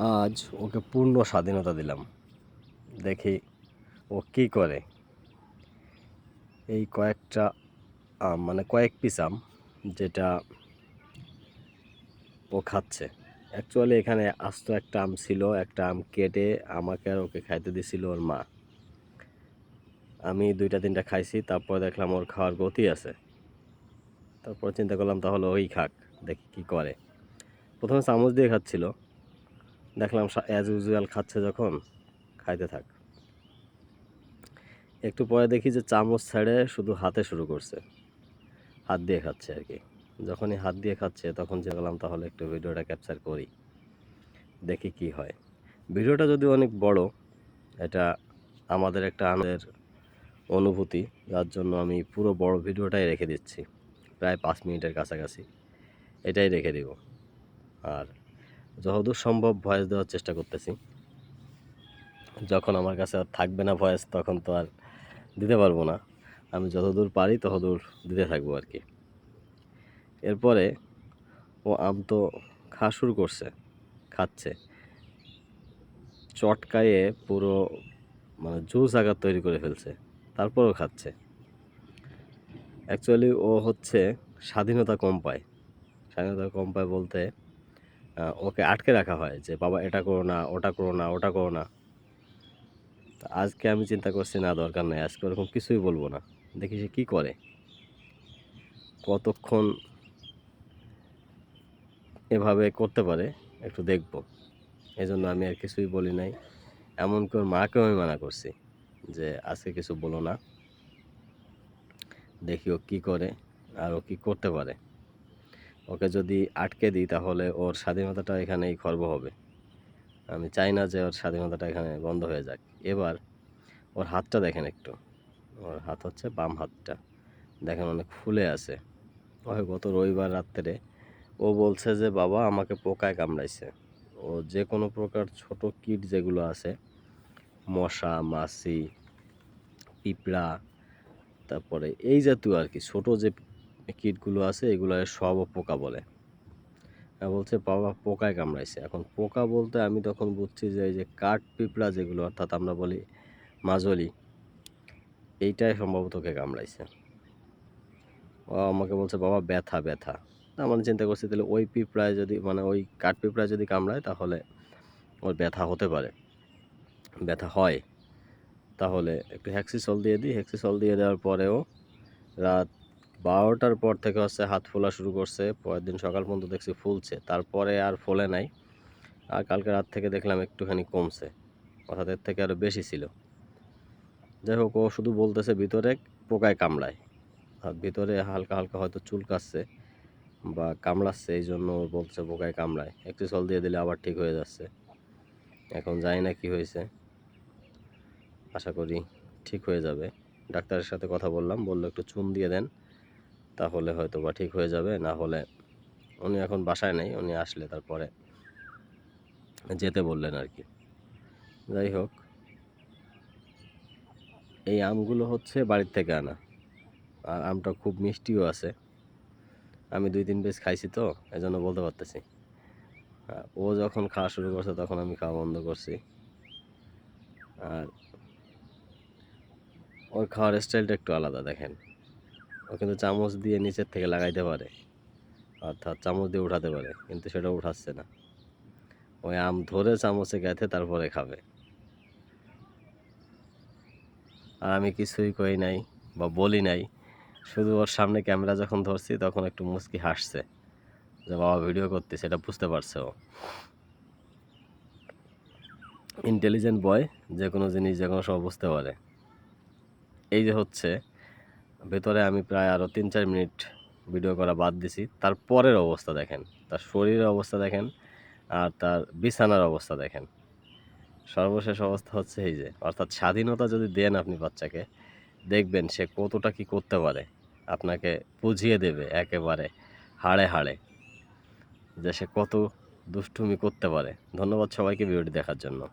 আজ ওকে পূর্ণ স্বাধীনতা দিলাম। দেখি ও কী করে। এই কয়েকটা আম মানে কয়েক পিস আম যেটা ও খাচ্ছে। অ্যাকচুয়ালি এখানে আস্ত একটা আম ছিল, একটা আম কেটে আমাকে আর ওকে খাইতে দিছিল ওর মা। আমি দুইটা, তিনটা খাইছি, তারপর দেখলাম ওর খাওয়ার গতি আছে। তারপর চিন্তা করলাম তাহলে ওই খাক, দেখি কী করে। প্রথমে চামচ দিয়ে খাচ্ছিল। দেখলাম অ্যাজ ইউজুয়াল খাচ্ছে যখন, খাইতে থাক। একটু পরে দেখি যে চামচ ছেড়ে শুধু হাতে শুরু করছে। হাত দিয়ে খাচ্ছে আর কি। যখনই হাত দিয়ে খাচ্ছে, তখন যে গেলাম তাহলে একটু ভিডিওটা ক্যাপচার করি। দেখি কি হয়। ভিডিওটা যদি অনেক বড়, এটা আমাদের একটা আনন্দের অনুভূতি। যার জন্য আমি পুরো বড় ভিডিওটাই রেখে দিচ্ছি। প্রায় পাঁচ মিনিটের কাছাকাছি। এটাই রেখে দিব। আর যতদূর সম্ভব ভয়েস দেওয়ার চেষ্টা করতেছি। যখন আমার কাছে আর থাকবে না ভয়েস তখন তো আর দিতে পারব না। আমি যতদূর পারি ততদূর দিতে থাকব আর কি। এরপরে ও আম তো খাওয়া শুরু করছে, খাচ্ছে। চটকায়ে পুরো মানে জুস আকার তৈরি করে ফেলছে, তারপরও খাচ্ছে। অ্যাকচুয়ালি ও হচ্ছে স্বাধীনতা কম পায়। স্বাধীনতা কম পায় বলতে ওকে আটকে রাখা হয় যে, বাবা, এটা করো না, ওটা করো না, ওটা করো না। আজকে আমি চিন্তা করছি, না, দরকার নেই, আজকে ওরকম কিছুই বলব না। দেখি সে কী করে। কতক্ষণ এভাবে করতে পারে, একটু দেখব। এই জন্য আমি আর কিছুই বলি নাই। এমন করে মাকেও আমি মানা করছি যে, আজকে কিছু বলো না। দেখি ও কী করে আর ও কী করতে পারে। ওকে যদি আটকে দিই তাহলে ওর স্বাধীনতাটা এখানেই খর্ব হবে। আমি চাই না যে ওর স্বাধীনতাটা এখানে বন্ধ হয়ে যাক। এবার ওর হাতটা দেখেন একটু। ওর হাত হচ্ছে বাম হাতটা। দেখেন অনেক ফুলে আছে। ওই গত রবিবার রাত্রে ও বলছে যে, বাবা, আমাকে পোকায় কামড়াইছে। ও যে কোনো প্রকার ছোট কীট যেগুলো আছে, মশা, মাছি, পিঁপড়া, তারপরে এই জাতীয় আর কি, ছোটো যে কীটগুলো আছে, এগুলো সব পোকা বলে। বলছে, বাবা, পোকায় কামড়াইছে। এখন পোকা বলতে আমি তখন বুঝছি যে, এই যে কাঠ পিঁপড়া যেগুলো, অর্থাৎ আমরা বলি মাজলি, এইটাই সম্ভবত ওকে কামড়াইছে। ও আমাকে বলছে, বাবা, ব্যথা ব্যথা। আমার চিন্তা করছি, তাহলে ওই পিঁপড়ায় যদি মানে ওই কাঠ পিঁপড়ায় যদি কামড়ায়, তাহলে ওর ব্যথা হতে পারে। ব্যথা হয়। তাহলে একটু হ্যাক্সিসল দিয়ে দিই। হ্যাক্সিসল দিয়ে দেওয়ার পরেও রাত বারোটার পর থেকে হচ্ছে হাত ফোলা শুরু করছে, পরের দিন সকাল পর্যন্ত দেখছি ফুলছে, তারপরে আর ফোলে নাই। আর কালকে রাত থেকে দেখলাম একটুখানি কমছে, অর্থাৎ এর থেকে আরও বেশি ছিল। যাই হোক, ও শুধু বলতেছে ভিতরে পোকায় কামড়ায়। আর ভিতরে হালকা হালকা হয়তো চুলকাচ্ছে বা কামড়াচ্ছে, এই জন্য বলছে পোকায় কামড়ায়। একটু জল দিয়ে দিলে আবার ঠিক হয়ে যাচ্ছে। এখন জানি না কি হয়েছে। আশা করি ঠিক হয়ে যাবে। ডাক্তারের সাথে কথা বললাম, বলল একটু চুন দিয়ে দেন। তাহলে হয়তো বা ঠিক হয়ে যাবে, না হলে উনি এখন বাসায় নেই, উনি আসলে তারপরে যেতে বললেন আর কি। যাই হোক, এই আমগুলো হচ্ছে বাড়ির থেকে আনা। আর আমটা খুব মিষ্টিও আছে। আমি দুই তিন পিস খাইছি তো এই জন্য বলতে পারতেছি। ও যখন খাওয়া শুরু করছে তখন আমি খাওয়া বন্ধ করছি। আর ওর খাওয়ার স্টাইলটা একটু আলাদা, দেখেন। ও কিন্তু চামচ দিয়ে নিচের থেকে লাগাইতে পারে। অর্থাৎ চামচ দিয়ে উঠাতে পারে, কিন্তু সেটা উঠাচ্ছে না। ওই আম ধরে চামচে গেথে তারপরে খাবে। আর আমি কিছুই কই নাই বা বলি নাই। শুধু ওর সামনে ক্যামেরা যখন ধরছি, তখন একটু মুচকি হাসছে যে, বাবা, ভিডিও করতে সেটা বুঝতে পারছে ও। ইন্টেলিজেন্ট বয় যে কোনো জিনিস, যে কোনো সব বুঝতে পারে। এই যে হচ্ছে ভেতরে আমি প্রায় আরও তিন চার মিনিট ভিডিও করা বাদ দিছি। তার পরের অবস্থা দেখেন। তার শরীরের অবস্থা দেখেন আর তার বিছানার অবস্থা দেখেন। সর্বশেষ অবস্থা হচ্ছে এই যে, অর্থাৎ স্বাধীনতা যদি দেন আপনি বাচ্চাকে, দেখবেন সে কতটা কি করতে পারে। আপনাকে বুঝিয়ে দেবে একেবারে, হাড়ে হাড়ে, যে সে কত দুষ্টুমি করতে পারে। ধন্যবাদ সবাইকে ভিডিওটি দেখার জন্য।